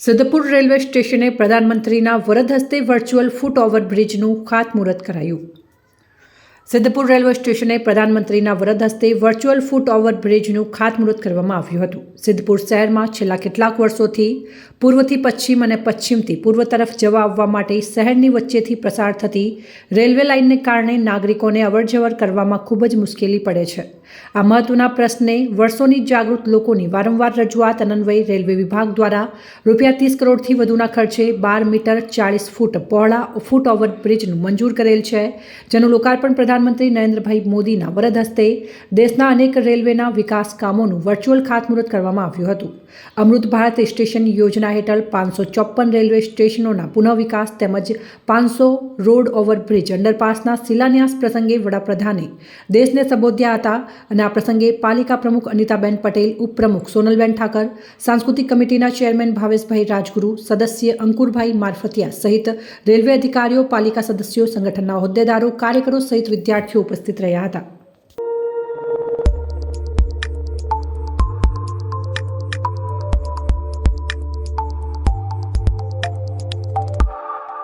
Siddhpur railway સ્ટેશને પ્રધાનમંત્રીના વરદ હસ્તે વર્ચ્યુઅલ ફૂટ ઓવરબ્રિજનું ખાતમુહૂર્ત કરાયું. સિદ્ધપુર રેલવે સ્ટેશને પ્રધાનમંત્રીના વરદ હસ્તે વર્ચ્યુઅલ ફૂટ ઓવરબ્રિજનું ખાતમુહૂર્ત કરવામાં આવ્યું હતું. સિદ્ધપુર શહેરમાં છેલ્લા કેટલાક વર્ષોથી પૂર્વથી પશ્ચિમ અને પશ્ચિમથી પૂર્વ તરફ જવા આવવા માટે શહેરની વચ્ચેથી પ્રસાર થતી રેલવે લાઇનને કારણે નાગરિકોને અવરજવર કરવામાં ખૂબ જ મુશ્કેલી પડે છે. આ મહત્વના પ્રશ્ને વર્ષોની જાગૃત લોકોની વારંવાર રજૂઆત અનન્વયે રેલવે વિભાગ દ્વારા રૂપિયા ત્રીસ કરોડથી વધુના ખર્ચે બાર મીટર ચાળીસ ફૂટ પહોળા ફૂટ ઓવર બ્રિજનું મંજૂર કરેલ છે, જેનું લોકાર્પણ પ્રધાનમંત્રી નરેન્દ્રભાઈ મોદીના વરદ હસ્તે દેશના અનેક રેલવેના વિકાસ કામોનું વર્ચ્યુઅલ ખાતમુહૂર્ત કરવામાં આવ્યું હતું. અમૃત ભારત સ્ટેશન યોજના હેઠળ પાંચસો ચોપન રેલવે સ્ટેશનોના પુનઃવિકાસ તેમજ પાંચસો રોડ ઓવરબ્રિજ અંડરપાસના શિલાન્યાસ પ્રસંગે વડાપ્રધાને દેશને સંબોધ્યા હતા અને આ પ્રસંગે પાલિકા પ્રમુખ અનિતાબેન પટેલ, ઉપપ્રમુખ સોનલબેન ઠાકર, સાંસ્કૃતિક કમિટીના ચેરમેન ભાવેશભાઈ રાજગુરુ, સદસ્ય અંકુરભાઈ મારફતિયા સહિત રેલવે અધિકારીઓ, પાલિકા સદસ્યો, સંગઠનના હોદ્દેદારો, કાર્યકરો સહિત વિદ્યાર્થીઓ ઉપસ્થિત રહ્યા હતા.